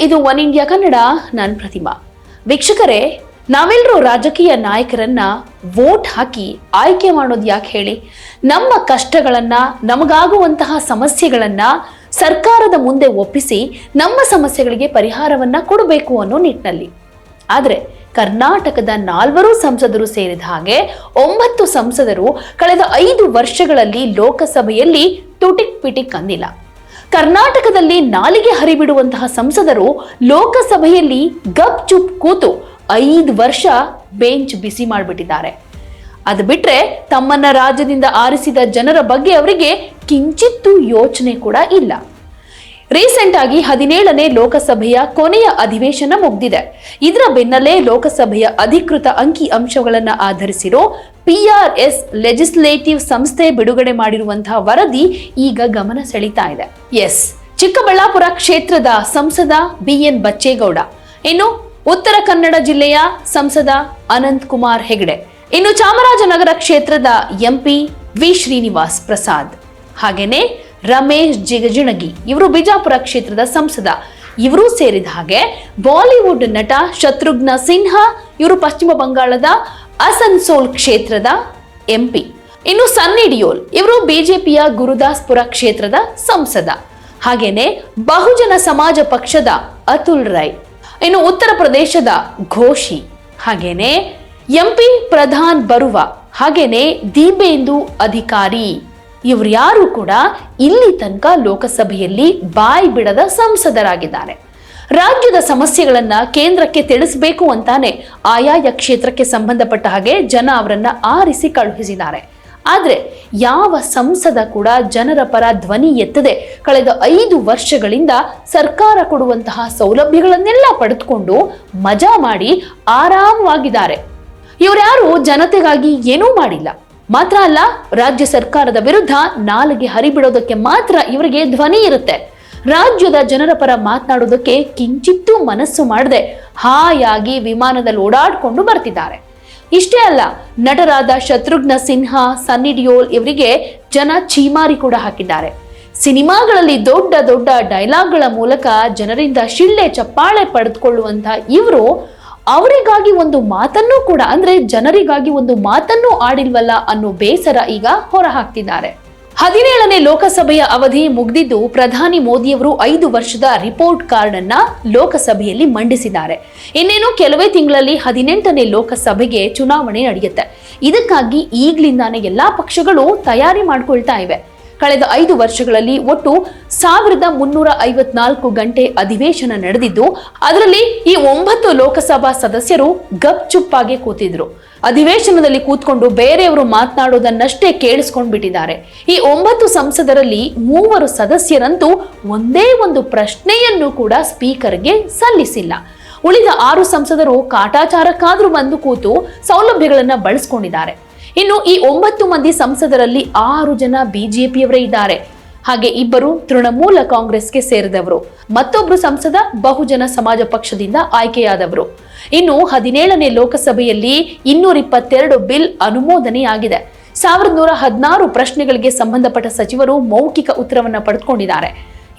ಇದು one India Kannada, ನಾನು ಪ್ರತಿಮಾ. ವೀಕ್ಷಕರೇ ನಾವೆಲ್ಲರೂ ರಾಜಕೀಯ ನಾಯಕರನ್ನ ವೋಟ್ ಹಾಕಿ ಆಯ್ಕೆ ಮಾಡೋದು ಯಾಕೆ ಹೇಳಿ? ನಮ್ಮ ಕಷ್ಟಗಳನ್ನ, ನಮಗಾಗುವಂತಹ ಸಮಸ್ಯೆಗಳನ್ನ ಸರ್ಕಾರದ ಮುಂದೆ ಒಪ್ಪಿಸಿ ನಮ್ಮ ಸಮಸ್ಯೆಗಳಿಗೆ ಪರಿಹಾರವನ್ನ ಕೊಡಬೇಕು ಅನ್ನೋ ನಿಟ್ಟಿನಲ್ಲಿ ಆದರೆ, ಕರ್ನಾಟಕದ ನಾಲ್ವರು ಸಂಸದರು ಸೇರಿದ ಹಾಗೆ ಒಂಬತ್ತು ಸಂಸದರು ಕಳೆದ ಐದು ವರ್ಷಗಳಲ್ಲಿ ಲೋಕಸಭೆಯಲ್ಲಿ ತುಟಿಕ್ ಪಿಟಿಕ್ ಅಂದಿಲ್ಲ. ಕರ್ನಾಟಕದಲ್ಲಿ ನಾಲಿಗೆ ಹರಿಬಿಡುವಂತಹ ಸಂಸದರು ಲೋಕಸಭೆಯಲ್ಲಿ ಗಪ್ ಚುಪ್ ಕೂತು ಐದು ವರ್ಷ ಬೆಂಚ್ ಬಿಸಿ ಮಾಡಿಬಿಟ್ಟಿದ್ದಾರೆ. ಅದು ಬಿಟ್ರೆ ತಮ್ಮನ್ನ ರಾಜ್ಯದಿಂದ ಆರಿಸಿದ ಜನರ ಬಗ್ಗೆ ಅವರಿಗೆ ಕಿಂಚಿತ್ತೂ ಯೋಚನೆ ಕೂಡ ಇಲ್ಲ. ರೀಸೆಂಟ್ ಆಗಿ ಹದಿನೇಳನೇ ಲೋಕಸಭೆಯ ಕೊನೆಯ ಅಧಿವೇಶನ ಮುಗ್ದಿದೆ. ಇದರ ಬೆನ್ನಲ್ಲೇ ಲೋಕಸಭೆಯ ಅಧಿಕೃತ ಅಂಕಿ ಅಂಶಗಳನ್ನು ಆಧರಿಸಿರೋ ಪಿಆರ್ಎಸ್ ಲೆಜಿಸ್ಲೇಟಿವ್ ಸಂಸ್ಥೆ ಬಿಡುಗಡೆ ಮಾಡಿರುವಂತಹ ವರದಿ ಈಗ ಗಮನ ಸೆಳೀತಾ ಇದೆ. ಎಸ್ ಚಿಕ್ಕಬಳ್ಳಾಪುರ ಕ್ಷೇತ್ರದ ಸಂಸದ ಬಿಎನ್ ಬಚ್ಚೇಗೌಡ, ಇನ್ನು ಉತ್ತರ ಕನ್ನಡ ಜಿಲ್ಲೆಯ ಸಂಸದ ಅನಂತ್ ಕುಮಾರ್ ಹೆಗಡೆ, ಇನ್ನು ಚಾಮರಾಜನಗರ ಕ್ಷೇತ್ರದ ಎಂಪಿ ವಿ ಶ್ರೀನಿವಾಸ್ ಪ್ರಸಾದ್. ಹಾಗೇನೆ ರಮೇಶ್ ಜಿಗಜಿಣಗಿ. ಇವರು ಬಿಜಾಪುರ ಕ್ಷೇತ್ರದ ಸಂಸದ. ಇವರು ಸೇರಿದ ಹಾಗೆ ಬಾಲಿವುಡ್ ನಟ ಶತ್ರುಘ್ನ ಸಿನ್ಹಾ, ಇವರು ಪಶ್ಚಿಮ ಬಂಗಾಳದ ಅಸನ್ಸೋಲ್ ಕ್ಷೇತ್ರದ ಎಂಪಿ ಇನ್ನು ಸನ್ನಿ ಡಿಯೋಲ್, ಇವರು ಬಿಜೆಪಿಯ ಗುರುದಾಸ್ಪುರ ಕ್ಷೇತ್ರದ ಸಂಸದ. ಹಾಗೇನೆ ಬಹುಜನ ಸಮಾಜ ಪಕ್ಷದ ಅತುಲ್ ರೈ. ಇನ್ನು ಉತ್ತರ ಪ್ರದೇಶದ ಘೋಷಿ. ಹಾಗೇನೆ ಎಂಪಿ ಪ್ರಧಾನ್ ಬರುವ. ಹಾಗೇನೆ ದೀಪೇಂದು ಅಧಿಕಾರಿ. ಇವ್ರು ಯಾರು ಕೂಡ ಇಲ್ಲಿ ತನಕ ಲೋಕಸಭೆಯಲ್ಲಿ ಬಾಯಿ ಬಿಡದ ಸಂಸದರಾಗಿದ್ದಾರೆ. ರಾಜ್ಯದ ಸಮಸ್ಯೆಗಳನ್ನ ಕೇಂದ್ರಕ್ಕೆ ತಿಳಿಸಬೇಕು ಅಂತಾನೆ ಆಯಾಯ ಕ್ಷೇತ್ರಕ್ಕೆ ಸಂಬಂಧಪಟ್ಟ ಹಾಗೆ ಜನ ಅವರನ್ನ ಆರಿಸಿ ಕಳುಹಿಸಿದ್ದಾರೆ. ಆದರೆ ಯಾವ ಸಂಸದ ಕೂಡ ಜನರ ಪರ ಧ್ವನಿ ಎತ್ತದೆ ಕಳೆದ ಐದು ವರ್ಷಗಳಿಂದ ಸರ್ಕಾರ ಕೊಡುವಂತಹ ಸೌಲಭ್ಯಗಳನ್ನೆಲ್ಲ ಪಡೆದುಕೊಂಡು ಮಜಾ ಮಾಡಿ ಆರಾಮವಾಗಿದ್ದಾರೆ. ಇವರ್ಯಾರು ಜನತೆಗಾಗಿ ಏನೂ ಮಾಡಿಲ್ಲ. ಮಾತ್ರ ಅಲ್ಲ, ರಾಜ್ಯ ಸರ್ಕಾರದ ವಿರುದ್ಧ ನಾಲಿಗೆ ಹರಿಬಿಡೋದಕ್ಕೆ ಮಾತ್ರ ಇವರಿಗೆ ಧ್ವನಿ ಇರುತ್ತೆ. ರಾಜ್ಯದ ಜನರ ಪರ ಮಾತನಾಡೋದಕ್ಕೆ ಕಿಂಚಿತ್ತೂ ಮನಸ್ಸು ಮಾಡದೆ ಹಾಯಾಗಿ ವಿಮಾನದಲ್ಲಿ ಓಡಾಡಿಕೊಂಡು ಬರ್ತಿದ್ದಾರೆ. ಇಷ್ಟೇ ಅಲ್ಲ, ನಟರಾದ ಶತ್ರುಘ್ನ ಸಿನ್ಹಾ, ಸನ್ನಿ ಡಿಯೋಲ್ ಇವರಿಗೆ ಜನ ಚೀಮಾರಿ ಕೂಡ ಹಾಕಿದ್ದಾರೆ. ಸಿನಿಮಾಗಳಲ್ಲಿ ದೊಡ್ಡ ದೊಡ್ಡ ಡೈಲಾಗ್ಗಳ ಮೂಲಕ ಜನರಿಂದ ಶಿಳ್ಳೆ ಚಪ್ಪಾಳೆ ಪಡೆದುಕೊಳ್ಳುವಂತಹ ಇವರು ಅವರಿಗಾಗಿ ಒಂದು ಮಾತನ್ನು ಕೂಡ, ಅಂದ್ರೆ ಜನರಿಗಾಗಿ ಒಂದು ಮಾತನ್ನು ಆಡಿಲ್ವಲ್ಲ ಅನ್ನೋ ಬೇಸರ ಈಗ ಹೊರ ಹಾಕ್ತಿದ್ದಾರೆ ಹದಿನೇಳನೇ ಲೋಕಸಭೆಯ ಅವಧಿ ಮುಗಿದಿದ್ದು ಪ್ರಧಾನಿ ಮೋದಿಯವರು ಐದು ವರ್ಷದ ರಿಪೋರ್ಟ್ ಕಾರ್ಡ್ ಅನ್ನ ಲೋಕಸಭೆಯಲ್ಲಿ ಮಂಡಿಸಿದ್ದಾರೆ. ಇನ್ನೇನು ಕೆಲವೇ ತಿಂಗಳಲ್ಲಿ ಹದಿನೆಂಟನೇ ಲೋಕಸಭೆಗೆ ಚುನಾವಣೆ ನಡೆಯುತ್ತೆ. ಇದಕ್ಕಾಗಿ ಈಗ್ಲಿಂದಾನೇ ಎಲ್ಲಾ ಪಕ್ಷಗಳು ತಯಾರಿ ಮಾಡ್ಕೊಳ್ತಾ ಇವೆ. ಕಳೆದ ಐದು ವರ್ಷಗಳಲ್ಲಿ ಒಟ್ಟು ಸಾವಿರದ ಮುನ್ನೂರ ಐವತ್ನಾಲ್ಕು ಗಂಟೆ ಅಧಿವೇಶನ ನಡೆದಿದ್ದು, ಅದರಲ್ಲಿ ಈ ಒಂಬತ್ತು ಲೋಕಸಭಾ ಸದಸ್ಯರು ಗಪ್ಚುಪ್ಪಾಗಿ ಕೂತಿದ್ರು. ಅಧಿವೇಶನದಲ್ಲಿ ಕೂತ್ಕೊಂಡು ಬೇರೆಯವರು ಮಾತನಾಡೋದನ್ನಷ್ಟೇ ಕೇಳಿಸ್ಕೊಂಡ್ಬಿಟ್ಟಿದ್ದಾರೆ. ಈ ಒಂಬತ್ತು ಸಂಸದರಲ್ಲಿ ಮೂವರು ಸದಸ್ಯರಂತೂ ಒಂದೇ ಒಂದು ಪ್ರಶ್ನೆಯನ್ನು ಕೂಡ ಸ್ಪೀಕರ್ಗೆ ಸಲ್ಲಿಸಿಲ್ಲ. ಉಳಿದ ಆರು ಸಂಸದರು ಕಾಟಾಚಾರಕ್ಕಾದ್ರೂ ಬಂದು ಕೂತು ಸೌಲಭ್ಯಗಳನ್ನು ಬಳಸ್ಕೊಂಡಿದ್ದಾರೆ. ಇನ್ನು ಈ ಒಂಬತ್ತು ಮಂದಿ ಸಂಸದರಲ್ಲಿ ಆರು ಜನ ಬಿಜೆಪಿಯವರೇ ಇದ್ದಾರೆ. ಹಾಗೆ ಇಬ್ಬರು ತೃಣಮೂಲ ಕಾಂಗ್ರೆಸ್ಗೆ ಸೇರಿದವರು. ಮತ್ತೊಬ್ಬರು ಸಂಸದ ಬಹುಜನ ಸಮಾಜ ಪಕ್ಷದಿಂದ ಆಯ್ಕೆಯಾದವರು. ಇನ್ನು ಹದಿನೇಳನೇ ಲೋಕಸಭೆಯಲ್ಲಿ ಇನ್ನೂರ ಇಪ್ಪತ್ತೆರಡು ಬಿಲ್ ಅನುಮೋದನೆಯಾಗಿದೆ. ಸಾವಿರದ ನೂರ ಹದಿನಾರು ಪ್ರಶ್ನೆಗಳಿಗೆ ಸಂಬಂಧಪಟ್ಟ ಸಚಿವರು ಮೌಖಿಕ ಉತ್ತರವನ್ನು ಪಡೆದುಕೊಂಡಿದ್ದಾರೆ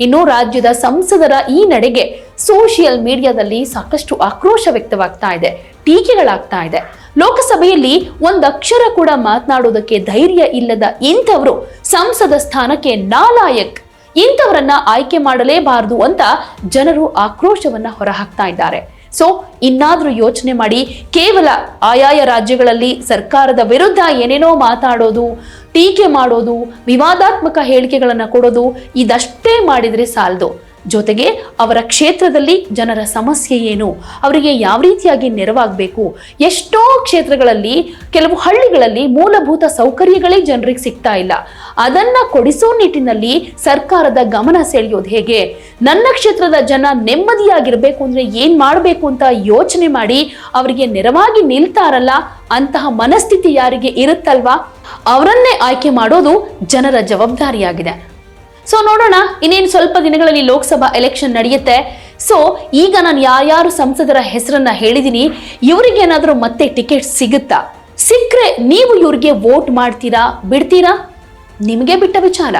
ಇನ್ನು ರಾಜ್ಯದ ಸಂಸದರ ಈ ನಡೆಗೆ ಸೋಷಿಯಲ್ ಮೀಡಿಯಾದಲ್ಲಿ ಸಾಕಷ್ಟು ಆಕ್ರೋಶ ವ್ಯಕ್ತವಾಗ್ತಾ ಇದೆ, ಟೀಕೆಗಳಾಗ್ತಾ ಇದೆ. ಲೋಕಸಭೆಯಲ್ಲಿ ಒಂದಕ್ಷರ ಕೂಡ ಮಾತನಾಡೋದಕ್ಕೆ ಧೈರ್ಯ ಇಲ್ಲದ ಇಂಥವರು ಸಂಸದ ಸ್ಥಾನಕ್ಕೆ ನಾಲಾಯಕ್. ಇಂಥವರನ್ನ ಆಯ್ಕೆ ಮಾಡಲೇಬಾರದು ಅಂತ ಜನರು ಆಕ್ರೋಶವನ್ನ ಹೊರಹಾಕ್ತಾ ಇದ್ದಾರೆ. ಸೊ, ಇನ್ನಾದ್ರೂ ಯೋಚನೆ ಮಾಡಿ, ಕೇವಲ ಆಯಾಯ ರಾಜ್ಯಗಳಲ್ಲಿ ಸರ್ಕಾರದ ವಿರುದ್ಧ ಏನೇನೋ ಮಾತಾಡೋದು, ಟೀಕೆ ಮಾಡೋದು, ವಿವಾದಾತ್ಮಕ ಹೇಳಿಕೆಗಳನ್ನು ಕೊಡೋದು, ಇದಷ್ಟೇ ಮಾಡಿದ್ರೆ ಸಾಲದು. ಜೊತೆಗೆ ಅವರ ಕ್ಷೇತ್ರದಲ್ಲಿ ಜನರ ಸಮಸ್ಯೆ ಏನು? ಅವರಿಗೆ ಯಾವ ರೀತಿಯಾಗಿ ನೆರವಾಗಬೇಕು? ಎಷ್ಟೋ ಕ್ಷೇತ್ರಗಳಲ್ಲಿ, ಕೆಲವು ಹಳ್ಳಿಗಳಲ್ಲಿ ಮೂಲಭೂತ ಸೌಕರ್ಯಗಳೇ ಜನರಿಗೆ ಸಿಗ್ತಾ ಇಲ್ಲ. ಅದನ್ನ ಕೊಡಿಸೋ ನಿಟ್ಟಿನಲ್ಲಿ ಸರ್ಕಾರದ ಗಮನ ಸೆಳೆಯೋದು ಹೇಗೆ? ನನ್ನ ಕ್ಷೇತ್ರದ ಜನ ನೆಮ್ಮದಿಯಾಗಿರಬೇಕು ಅಂದ್ರೆ ಏನ್ ಮಾಡಬೇಕು ಅಂತ ಯೋಚನೆ ಮಾಡಿ ಅವರಿಗೆ ನೆರವಾಗಿ ನಿಲ್ತಾರಲ್ಲ, ಅಂತಹ ಮನಸ್ಥಿತಿ ಯಾರಿಗೆ ಇರುತ್ತಲ್ವಾ? ಅವರನ್ನೇ ಆಯ್ಕೆ ಮಾಡೋದು ಜನರ ಜವಾಬ್ದಾರಿಯಾಗಿದೆ. ಸೊ ನೋಡೋಣ, ಇನ್ನೇನು ಸ್ವಲ್ಪ ದಿನಗಳಲ್ಲಿ ಲೋಕಸಭಾ ಎಲೆಕ್ಷನ್ ನಡೆಯುತ್ತೆ. ಸೊ ಈಗ ನಾನು ಯಾರ್ಯಾರು ಸಂಸದರ ಹೆಸರನ್ನ ಹೇಳಿದ್ದೀನಿ ಇವರಿಗೇನಾದರೂ ಮತ್ತೆ ಟಿಕೆಟ್ ಸಿಗುತ್ತಾ? ಸಿಕ್ಕರೆ ನೀವು ಇವ್ರಿಗೆ ವೋಟ್ ಮಾಡ್ತೀರಾ, ಬಿಡ್ತೀರಾ? ನಿಮಗೆ ಬಿಟ್ಟ ವಿಚಾರ.